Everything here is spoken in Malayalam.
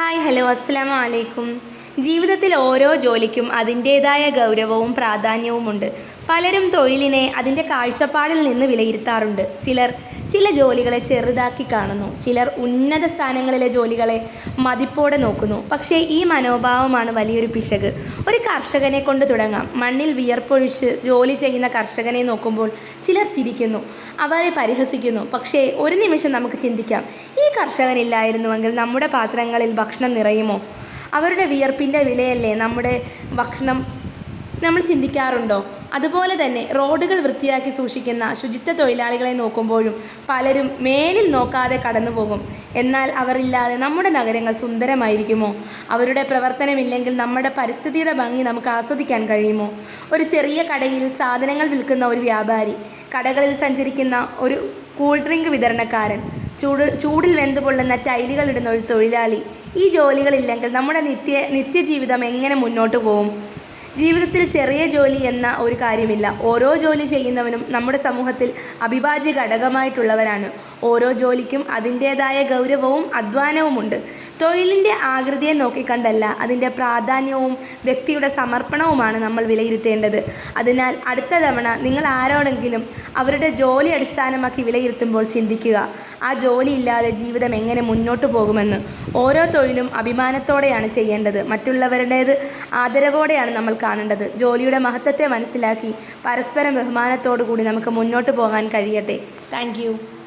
ഹായ് ഹലോ അസ്സലാമു അലൈക്കും ജീവിതത്തിൽ ഓരോ ജോലിക്കും അതിന്റേതായ ഗൗരവവും പ്രാധാന്യവുമുണ്ട്. പലരും തൊഴിലിനെ അതിന്റെ കാഴ്ചപ്പാടിൽ നിന്ന് വിലയിരുത്താറുണ്ട്. ചിലർ ചില ജോലികളെ ചെറുതാക്കി കാണുന്നു. ചിലർ ഉന്നത സ്ഥാനങ്ങളിലെ ജോലികളെ മതിപ്പോടെ നോക്കുന്നു. പക്ഷേ ഈ മനോഭാവമാണ് വലിയൊരു പിശക്. ഒരു കർഷകനെ കൊണ്ട് തുടങ്ങാം. മണ്ണിൽ വിയർപ്പൊഴിച്ച് ജോലി ചെയ്യുന്ന കർഷകനെ നോക്കുമ്പോൾ ചിലർ ചിരിക്കുന്നു. അവരെ പരിഹസിക്കുന്നു. പക്ഷേ ഒരു നിമിഷം നമുക്ക് ചിന്തിക്കാം. ഈ കർഷകനില്ലായിരുന്നുവെങ്കിൽ നമ്മുടെ പാത്രങ്ങളിൽ ഭക്ഷണം നിറയുമോ? അവരുടെ വിയർപ്പിന്റെ വിലയല്ലേ നമ്മുടെ ഭക്ഷണം നമ്മൾ ചിന്തിക്കാറുണ്ടോ? അതുപോലെ തന്നെ റോഡുകൾ വൃത്തിയാക്കി സൂക്ഷിക്കുന്ന ശുചിത്വ തൊഴിലാളികളെ നോക്കുമ്പോഴും പലരും മേലിൽ നോക്കാതെ കടന്നു പോകും. എന്നാൽ അവരില്ലാതെ നമ്മുടെ നഗരങ്ങൾ സുന്ദരമായിരിക്കുമോ? അവരുടെ പ്രവർത്തനമില്ലെങ്കിൽ നമ്മുടെ പരിസ്ഥിതിയുടെ ഭംഗി നമുക്ക് ആസ്വദിക്കാൻ കഴിയുമോ? ഒരു ചെറിയ കടയിൽ സാധനങ്ങൾ വിൽക്കുന്ന ഒരു വ്യാപാരി കടകളിൽ സഞ്ചരിക്കുന്ന ഒരു കൂൾ ഡ്രിങ്ക് വിതരണക്കാരൻ ചൂട് ചൂടിൽ വെന്തു പൊള്ളുന്ന ടൈലുകൾ ഇടുന്ന ഒരു തൊഴിലാളി ഈ ജോലികളില്ലെങ്കിൽ നമ്മുടെ നിത്യ നിത്യജീവിതം എങ്ങനെ മുന്നോട്ട് പോകും? ജീവിതത്തിൽ ചെറിയ ജോലി എന്ന ഒരു കാര്യമില്ല. ഓരോ ജോലി ചെയ്യുന്നവനും നമ്മുടെ സമൂഹത്തിൽ അവിഭാജ്യ ഘടകമായിട്ടുള്ളവരാണ് ഓരോ ജോലിക്കും അതിന്റേതായ ഗൗരവവും അധ്വാനവുമുണ്ട്. തൊഴിലിന്റെ ആകൃതിയെ നോക്കിക്കണ്ടല്ല അതിന്റെ പ്രാധാന്യവും വ്യക്തിയുടെ സമർപ്പണവുമാണ് നമ്മൾ വിലയിരുത്തേണ്ടത്. അതിനാൽ അടുത്ത തവണ നിങ്ങൾ ആരോടെങ്കിലും അവരുടെ ജോലി അടിസ്ഥാനമാക്കി വിലയിരുത്തുമ്പോൾ ചിന്തിക്കുക ആ ജോലി ഇല്ലാതെ ജീവിതം എങ്ങനെ മുന്നോട്ട് പോകുമെന്ന്. ഓരോ തൊഴിലും അഭിമാനത്തോടെയാണ് ചെയ്യേണ്ടത്. മറ്റുള്ളവരുടേത് ആദരവോടെയാണ് നമ്മൾ കാണേണ്ടത്. ജോലിയുടെ മഹത്വത്തെ മനസ്സിലാക്കി പരസ്പരം ബഹുമാനത്തോടു കൂടി നമുക്ക് മുന്നോട്ട് പോകാൻ കഴിയട്ടെ. താങ്ക്